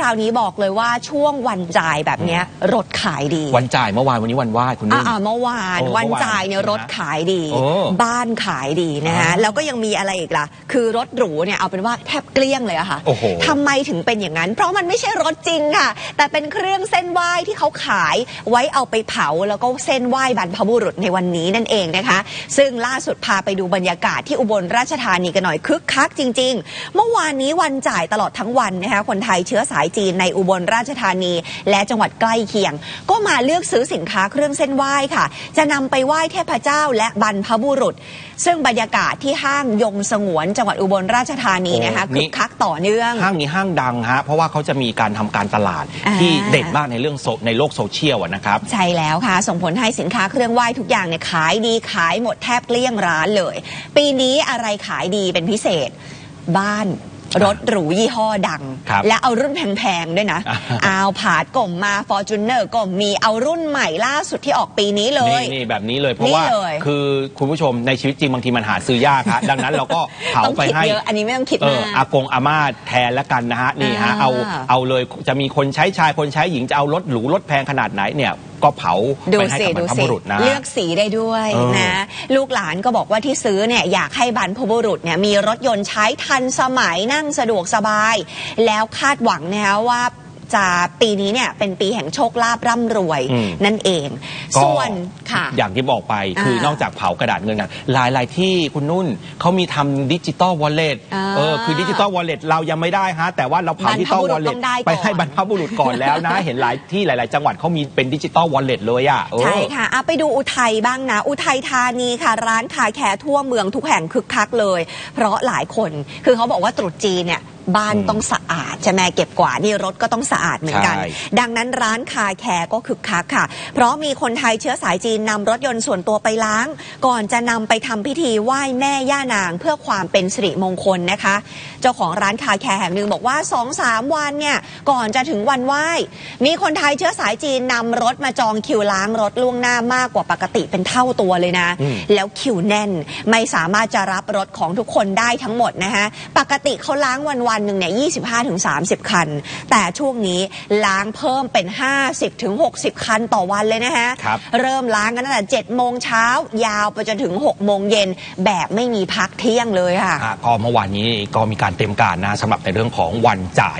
คราวนี้บอกเลยว่าช่วงวันจ่ายแบบเนี้ยรถขายดีวันจ่ายเมื่อวานวันนี้วันไหว้คุณนุ่นอ่าๆเมื่อวานโอ้วันเมื่อวานจ่ายเนี่ยนะฮะรถขายดี โอ้บ้านขายดีนะฮะอ่าแล้วก็ยังมีอะไรอีกล่ะ คือรถหรูเนี่ยเอาเป็นว่าแทบเกลี้ยงเลยอะค่ะโอ้โห ทำไมถึงเป็นอย่างนั้น เพราะมันไม่ใช่รถจริงค่ะ แต่เป็นเครื่องเส้นไหว้ที่เขาขายไว้เอาไปเผาแล้วก็เส้นไหว้บรรพบุรุษในวันนี้นั่นเองนะคะ ซึ่งล่าสุดพาไปดูบรรยากาศที่อุบลราชธานีกันหน่อยคึกคักจริง ๆ เมื่อวานนี้วันจ่ายตลอดทั้งวันนะคะคนไทยเชื้อสายจีนในอุบลราชธานี และจังหวัดใกล้เคียง ก็มาเลือกซื้อสินค้าเครื่องเส้นไหว้ค่ะ จะนำไปไหว้เทพเจ้าและบรรพบุรุษ ซึ่งบรรยากาศที่ห้างยงสงวน จังหวัดอุบลราชธานีนะคะโอ้นี่คึกคักต่อเนื่อง ห้างนี้ห้างดังฮะเพราะว่าเขาจะมีการทำการตลาดอ่าที่เด่นมากในเรื่องโซในโลกโซเชียลอะนะครับใช่แล้วค่ะ ส่งผลให้สินค้าเครื่องไหว้ทุกอย่างเนี่ยขายดีขายหมดแทบเกลี้ยงร้านเลย ปีนี้อะไรขายดีเป็นพิเศษบ้าน รถหรูยี่ห้อดัง ครับและเอารุ่นแพงๆด้วยนะอ่าเอาผาดกล่มมาฟอร์จูเนอร์ก็มีเอารุ่นใหม่ล่าสุดที่ออกปีนี้เลย นี่นี่แบบนี้เลยเพราะว่านี่เลย คือคุณผู้ชมในชีวิตจริงบางทีมันหาซื้อยากฮะดังนั้นเราก็เผาต้องไปคิดให้ เยอะอันนี้ไม่ต้องคิดเออมากอากงอาม่าแทนแล้วกันนะฮะนี่ฮะอ่าเอาเอาเลยจะมีคนใช้ชายคนใช้หญิงจะเอารถหรูรถแพงขนาดไหนเนี่ย ก็เผาดูไปให้สิกับบรดูรพสิบุรุษนะ เลือกสีได้ด้วยเออนะ ลูกหลานก็บอกว่าที่ซื้อเนี่ยอยากให้บรรพบุรุษเนี่ยมีรถยนต์ใช้ทันสมัยนั่งสะดวกสบาย แล้วคาดหวังนะคะว่า จะปีนี้เนี่ยเป็นปีแห่งโชคลาภร่ำรวยอืม นั่นเอง ก็ส่วนค่ะ อย่างที่บอกไปคืออ่านอกจากเผากระดาษเงินกันหลายหลายๆที่คุณนุ่นเขามีทำดิจิตอลวอลเล็ตอ่าเออคือดิจิตอลวอลเล็ตเรายังไม่ได้ฮะ แต่ว่าเราเผาบรรพดิจิตอลบุรุวษอลเล็ต้ตองได้ก่อน ไปให้บรรพบุรุษก่อนแล้วนะ เห็นหลายที่หลาย ๆ จังหวัดเขามีเป็นดิจิตอลวอลเล็ตเลยอะเออ ใช่ค่ะอะไปดูอุทัยบ้างนะ อุทัยธานีค่ะ ร้านคาแคร์ทั่วเมืองทุกแห่งคึกคักเลย เพราะหลายคน คือเขาบอกว่าตรุษจีนเนี่ย บ้านอืมต้องสะอาดใช่ไหมเก็บกวาดนี่รถก็ต้องสะอาดเหมือนกันใช่ดังนั้นร้านคาแคร์ก็คึกคักค่ะ เพราะมีคนไทยเชื้อสายจีนนำรถยนต์ส่วนตัวไปล้าง ก่อนจะนำไปทำพิธีไหว้แม่ย่านาง เพื่อความเป็นสิริมงคลนะคะ เจ้าของร้านคาแคร์แห่งหนึ่งบอกว่า2อสามวันเนี่ยก่อนจะถึงวันไหว้ มีคนไทยเชื้อสายจีนนำรถมาจองคิวล้างรถล่วงหน้ามากกว่าปกติเป็นเท่าตัวเลยนะอืมแล้วคิวแน่นไม่สามารถจะรับรถของทุกคนได้ทั้งหมดนะคะปกติเขาล้างวันวันๆหนึ่งเนี่ย25-30 คัน แต่ช่วงนี้ล้างเพิ่มเป็น 50-60 คันต่อวันเลยนะคะครับเริ่มล้างกันตั้งแต่7โมงเช้ายาวไปจนถึง 6 โมงเย็นแบบไม่มีพักเที่ยงเลยค่ะอะก็เมื่อวานนี้ก็มีการเตรียมการนะสำหรับในเรื่องของวันจ่าย